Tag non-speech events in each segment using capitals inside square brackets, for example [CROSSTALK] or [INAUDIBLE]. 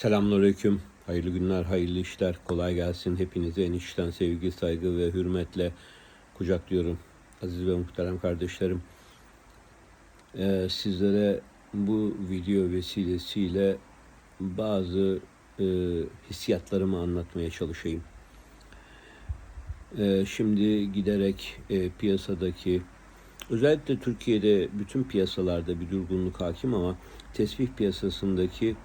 Selamünaleyküm. Hayırlı günler, hayırlı işler. Kolay gelsin. Hepinize en içten sevgi, saygı ve hürmetle kucaklıyorum. Aziz ve muhterem kardeşlerim. Ee, sizlere bu video vesilesiyle bazı e, hissiyatlarımı anlatmaya çalışayım. Ee, şimdi giderek e, piyasadaki özellikle Türkiye'de bütün piyasalarda bir durgunluk hakim ama tesbih piyasasındaki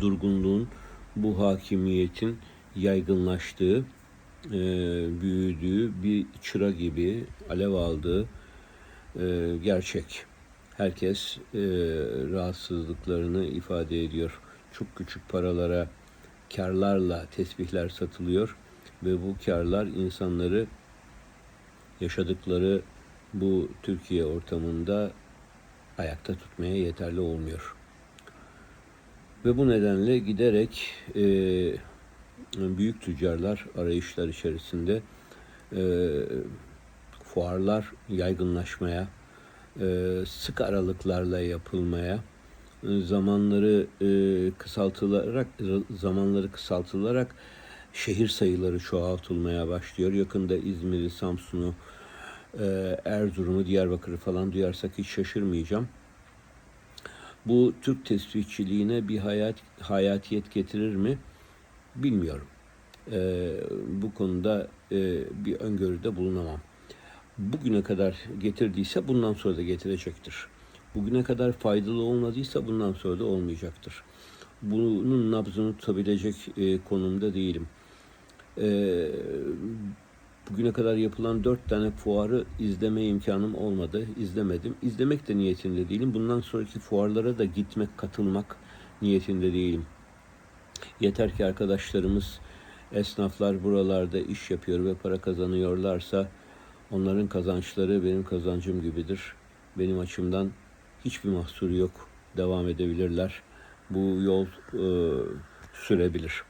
durgunluğun bu hakimiyetin yaygınlaştığı, e, büyüdüğü bir çıra gibi alev aldığı e, gerçek. Herkes e, rahatsızlıklarını ifade ediyor. Çok küçük paralara, karlarla tesbihler satılıyor ve bu karlar insanları yaşadıkları bu Türkiye ortamında ayakta tutmaya yeterli olmuyor. Ve bu nedenle giderek e, büyük tüccarlar arayışlar içerisinde e, fuarlar yaygınlaşmaya, e, sık aralıklarla yapılmaya, e, zamanları e, kısaltılarak zamanları kısaltılarak şehir sayıları çoğaltılmaya başlıyor. Yakında İzmir'i, Samsun'u, e, Erzurum'u, Diyarbakır'ı falan duyarsak hiç şaşırmayacağım. Bu Türk tesbihçiliğine bir hayat hayatiyet getirir mi? Bilmiyorum. E, bu konuda e, bir öngörüde bulunamam. Bugüne kadar getirdiyse bundan sonra da getirecektir. Bugüne kadar faydalı olmadıysa bundan sonra da olmayacaktır. Bunun nabzını tutabilecek e, konumda değilim. E, bugüne kadar yapılan dört tane fuarı izleme imkanım olmadı. İzlemedim. İzlemek de niyetinde değilim. Bundan sonraki fuarlara da gitmek, katılmak niyetinde değilim. Yeter ki arkadaşlarımız, esnaflar buralarda iş yapıyor ve para kazanıyorlarsa onların kazançları benim kazancım gibidir. Benim açımdan hiçbir mahsuru yok. Devam edebilirler. Bu yol e, sürebilir.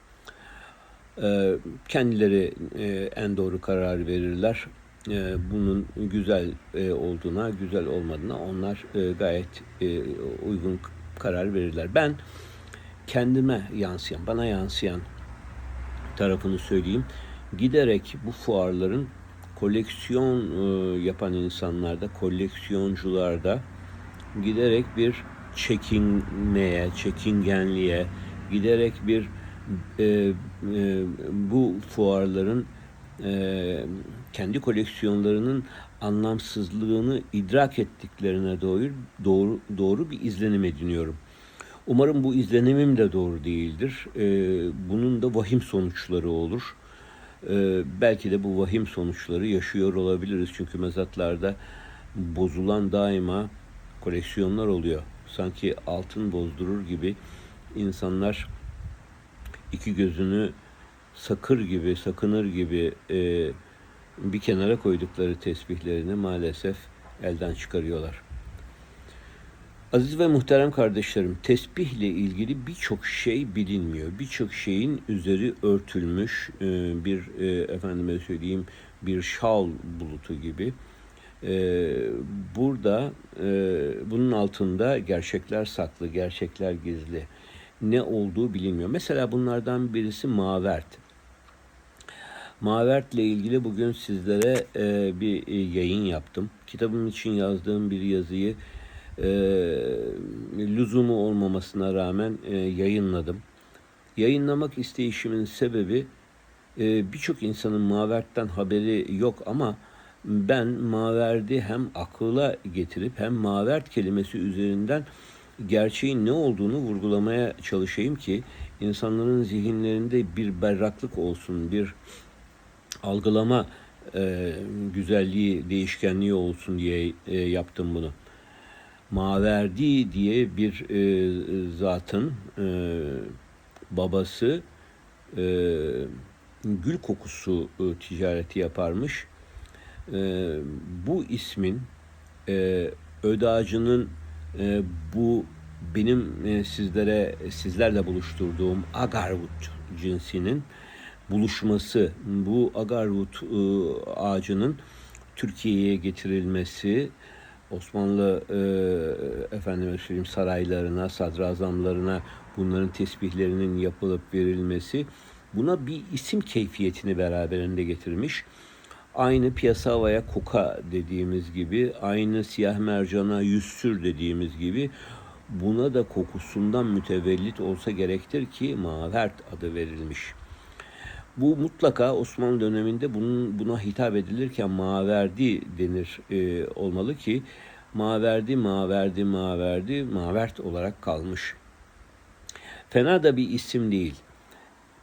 E, kendileri e, en doğru karar verirler. E, bunun güzel e, olduğuna, güzel olmadığına onlar e, gayet uygun karar verirler. Ben kendime yansıyan, bana yansıyan tarafını söyleyeyim. Giderek bu fuarların koleksiyon yapan insanlarda, koleksiyoncularda giderek bir çekinmeye, çekingenliğe, giderek bir e, e, bu fuarların e, kendi koleksiyonlarının anlamsızlığını idrak ettiklerine doğru doğru doğru bir izlenim ediniyorum. Umarım bu izlenimim de doğru değildir. E, bunun da vahim sonuçları olur. E, belki de bu vahim sonuçları yaşıyor olabiliriz. Çünkü mezatlarda bozulan daima koleksiyonlar oluyor. Sanki altın bozdurur gibi insanlar iki gözünü sakır gibi, sakınır gibi e, bir kenara koydukları tesbihlerini maalesef elden çıkarıyorlar. Aziz ve muhterem kardeşlerim, tesbihle ilgili birçok şey bilinmiyor. Birçok şeyin üzeri örtülmüş e, bir e, efendime söyleyeyim bir şal bulutu gibi. E, burada bunun altında gerçekler saklı, gerçekler gizli. Ne olduğu bilinmiyor. Mesela bunlardan birisi Mavert. Mavert'le ilgili bugün sizlere bir yayın yaptım. Kitabım için yazdığım bir yazıyı e, lüzumu olmamasına rağmen e, yayınladım. Yayınlamak isteyişimin sebebi e, birçok insanın Mavert'ten haberi yok ama ben Mavert'i hem akıla getirip hem Mavert kelimesi üzerinden gerçeğin ne olduğunu vurgulamaya çalışayım ki insanların zihinlerinde bir berraklık olsun, bir algılama e, güzelliği, değişkenliği olsun diye e, yaptım bunu. Maverdi diye bir e, zatın e, babası e, gül kokusu e, ticareti yaparmış. E, bu ismin e, ödacının e, bu benim e, sizlere sizlerle buluşturduğum agarwood cinsinin buluşması, bu agarwood e, ağacının Türkiye'ye getirilmesi, Osmanlı e, efendime söyleyeyim saraylarına, sadrazamlarına bunların tesbihlerinin yapılıp verilmesi buna bir isim keyfiyetini beraberinde getirmiş. Aynı piyasa havaya koka dediğimiz gibi, aynı siyah mercana yüzsür dediğimiz gibi buna da kokusundan mütevellit olsa gerektir ki mavert adı verilmiş. Bu mutlaka Osmanlı döneminde bunun buna hitap edilirken maverdi denir e, olmalı ki maverdi, maverdi, maverdi, mavert olarak kalmış. Fena da bir isim değil.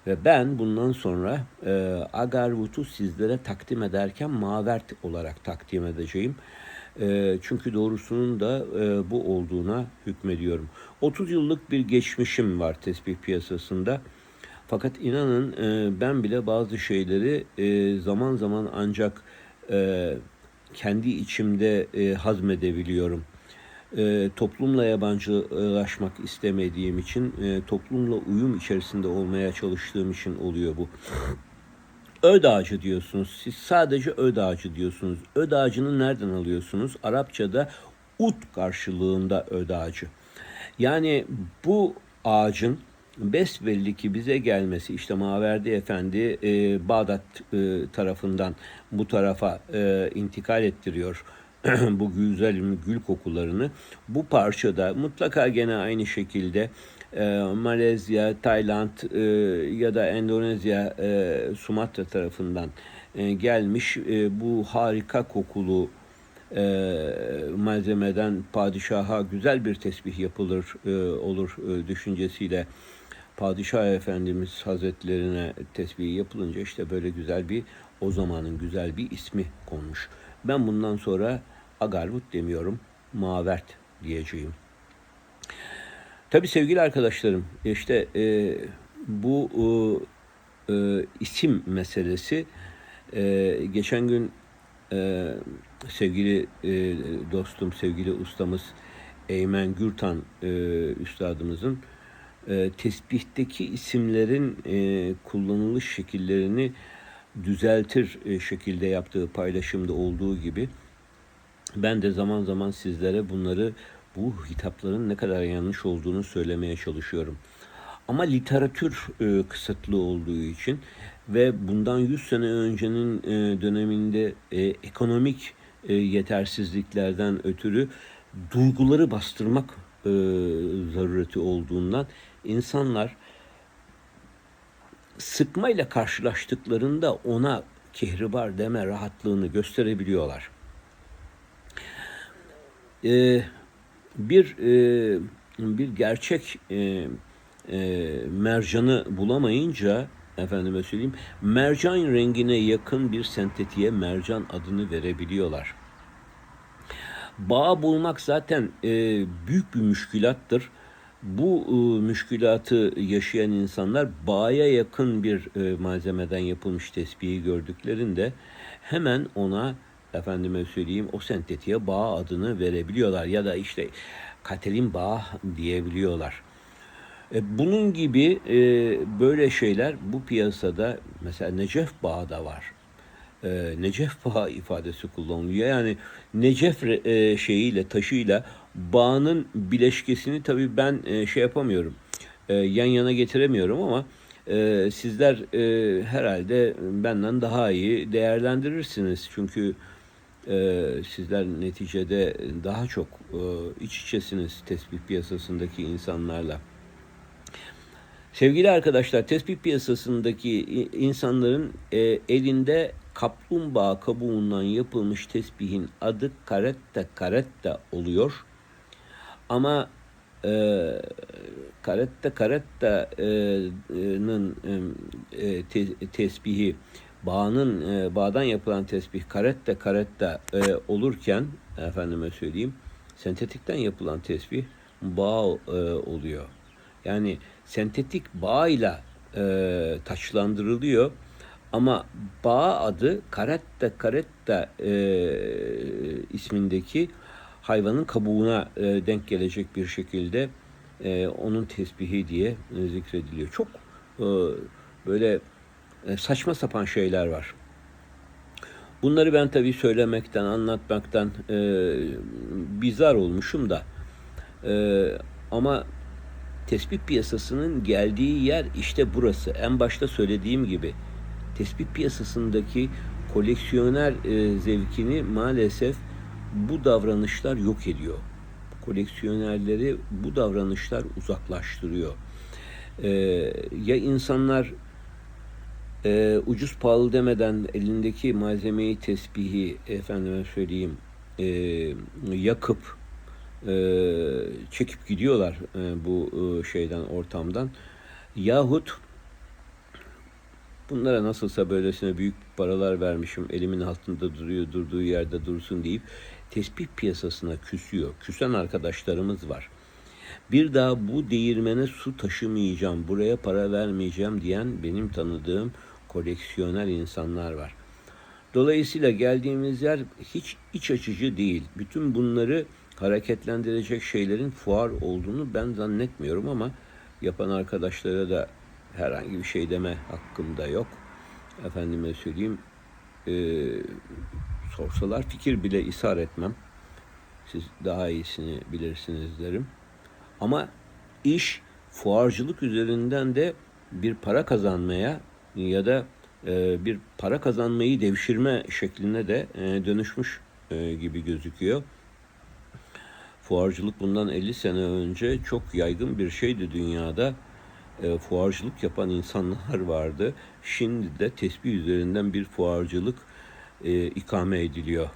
Ve ben bundan sonra e, Agarvut'u sizlere takdim ederken Mavert olarak takdim edeceğim. E, çünkü doğrusunun da e, bu olduğuna hükmediyorum. 30 yıllık bir geçmişim var tesbih piyasasında. Fakat inanın e, ben bile bazı şeyleri e, zaman zaman ancak e, kendi içimde e, hazmedebiliyorum e, toplumla yabancılaşmak istemediğim için, e, toplumla uyum içerisinde olmaya çalıştığım için oluyor bu. Öd ağacı diyorsunuz. Siz sadece öd ağacı diyorsunuz. Öd nereden alıyorsunuz? Arapçada ut karşılığında öd ağacı. Yani bu ağacın besbelli ki bize gelmesi işte Maverdi Efendi e, Bağdat e, tarafından bu tarafa e, intikal ettiriyor [CLEARS THROAT] bu güzel gül kokularını bu parçada mutlaka gene aynı şekilde e, Malezya, Tayland e, ya da Endonezya, e, Sumatra tarafından e, gelmiş e, bu harika kokulu e, malzemeden padişaha güzel bir tesbih yapılır e, olur e, düşüncesiyle Padişah Efendimiz Hazretlerine tesbih yapılınca işte böyle güzel bir o zamanın güzel bir ismi konmuş. Ben bundan sonra Agarvut demiyorum, Mavert diyeceğim. Tabii sevgili arkadaşlarım, işte e, bu e, e, isim meselesi e, geçen gün e, sevgili e, dostum, sevgili ustamız Eymen Gürtan e, üstadımızın e, tesbihteki isimlerin e, kullanılış şekillerini düzeltir e, şekilde yaptığı paylaşımda olduğu gibi ben de zaman zaman sizlere bunları bu hitapların ne kadar yanlış olduğunu söylemeye çalışıyorum. Ama literatür e, kısıtlı olduğu için ve bundan 100 sene öncenin e, döneminde e, ekonomik e, yetersizliklerden ötürü duyguları bastırmak e, zarureti olduğundan insanlar sıkmayla karşılaştıklarında ona kehribar deme rahatlığını gösterebiliyorlar e, bir e, bir gerçek e, e, mercanı bulamayınca efendime söyleyeyim mercan rengine yakın bir sentetiğe mercan adını verebiliyorlar. Bağ bulmak zaten büyük bir müşkülattır. Bu e, müşkülatı yaşayan insanlar bağa yakın bir malzemeden yapılmış tespihi gördüklerinde hemen ona efendime söyleyeyim o sentetiğe bağ adını verebiliyorlar ya da işte Katerin bağ diyebiliyorlar. E, bunun gibi e, böyle şeyler bu piyasada mesela Necef Bağı da var. E, Necef Bağı ifadesi kullanılıyor. Yani Necef e, şeyiyle taşıyla bağının bileşkesini tabii ben e, şey yapamıyorum. E, yan yana getiremiyorum ama e, sizler e, herhalde benden daha iyi değerlendirirsiniz. Çünkü e, sizler neticede daha çok e, iç içesiniz tespih piyasasındaki insanlarla. Sevgili arkadaşlar, tespih piyasasındaki insanların e, elinde kaplumbağa kabuğundan yapılmış tesbihin adı karetta karetta oluyor. Ama e, karetta karetta'nın e, e, te, tesbihi bağının e, bağdan yapılan tesbih karette karette e, olurken efendime söyleyeyim sentetikten yapılan tesbih bağ e, oluyor. Yani sentetik bağ e, taçlandırılıyor ama bağ adı karette karette e, ismindeki hayvanın kabuğuna e, denk gelecek bir şekilde e, onun tesbihi diye e, zikrediliyor. Çok e, böyle saçma sapan şeyler var. Bunları ben tabii söylemekten, anlatmaktan e, bizar olmuşum da. E, ama tespih piyasasının geldiği yer işte burası. En başta söylediğim gibi tespih piyasasındaki koleksiyoner e, zevkini maalesef bu davranışlar yok ediyor. Koleksiyonerleri bu davranışlar uzaklaştırıyor. E, ya insanlar e, ucuz pahalı demeden elindeki malzemeyi tespihi efendime söyleyeyim e, yakıp e, çekip gidiyorlar e, bu e, şeyden ortamdan yahut bunlara nasılsa böylesine büyük paralar vermişim elimin altında duruyor durduğu yerde dursun deyip tespih piyasasına küsüyor. Küsen arkadaşlarımız var. Bir daha bu değirmene su taşımayacağım, buraya para vermeyeceğim diyen benim tanıdığım koleksiyoner insanlar var. Dolayısıyla geldiğimiz yer hiç iç açıcı değil. Bütün bunları hareketlendirecek şeylerin fuar olduğunu ben zannetmiyorum ama yapan arkadaşlara da herhangi bir şey deme hakkım da yok. Efendime söyleyeyim e, sorsalar fikir bile ishar etmem. Siz daha iyisini bilirsiniz derim. Ama iş fuarcılık üzerinden de bir para kazanmaya ya da e, bir para kazanmayı devşirme şekline de e, dönüşmüş e, gibi gözüküyor. Fuarcılık bundan 50 sene önce çok yaygın bir şeydi dünyada. E, fuarcılık yapan insanlar [LAUGHS] vardı. Şimdi de tesbih üzerinden bir fuarcılık ikame ediliyor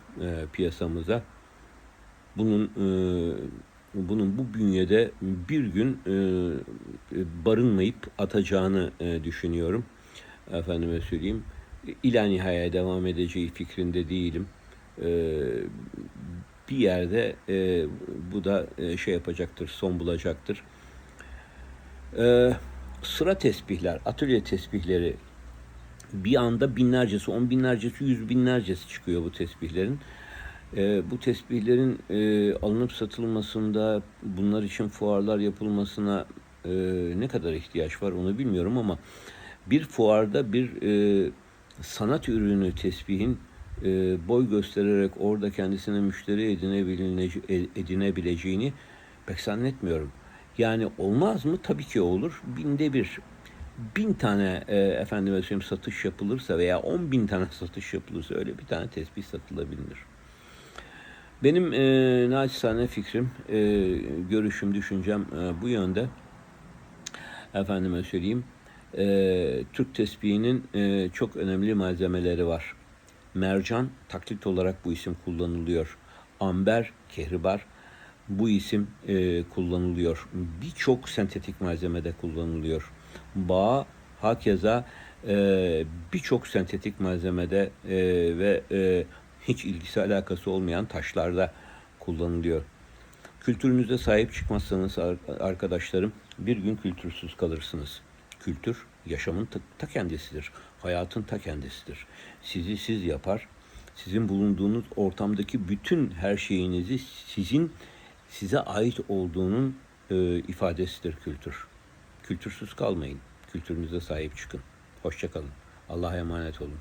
piyasamıza. Bunun bunun bu bünyede bir gün barınmayıp atacağını düşünüyorum. Efendime söyleyeyim. İla nihaya devam edeceği fikrinde değilim. E, bir yerde e, bu da e, şey yapacaktır, son bulacaktır. E, sıra tesbihler, atölye tesbihleri bir anda binlercesi, on binlercesi, yüz binlercesi çıkıyor bu tesbihlerin. E, bu tesbihlerin e, alınıp satılmasında, bunlar için fuarlar yapılmasına e, ne kadar ihtiyaç var onu bilmiyorum ama bir fuarda bir e, sanat ürünü tesbihin e, boy göstererek orada kendisine müşteri edinebilece- edinebileceğini pek zannetmiyorum. Yani olmaz mı? Tabii ki olur. Binde bir. Bin tane e, efendime söyleyeyim satış yapılırsa veya on bin tane [LAUGHS] satış yapılırsa öyle bir tane tesbih satılabilir. Benim e, naçizane fikrim, e, görüşüm, düşüncem e, bu yönde. Efendime söyleyeyim, e, Türk tesbihinin e, çok önemli malzemeleri var. Mercan taklit olarak bu isim kullanılıyor. Amber, kehribar bu isim e, kullanılıyor. Birçok sentetik malzemede kullanılıyor. Bağ hakeza e, birçok sentetik malzemede e, ve e, hiç ilgisi alakası olmayan taşlarda kullanılıyor. Kültürünüze sahip çıkmazsanız arkadaşlarım bir gün kültürsüz kalırsınız. Kültür yaşamın ta, kendisidir. Hayatın ta kendisidir. Sizi siz yapar. Sizin bulunduğunuz ortamdaki bütün her şeyinizi sizin size ait olduğunun e, ifadesidir kültür. Kültürsüz kalmayın. Kültürünüze sahip çıkın. Hoşçakalın. Allah'a emanet olun.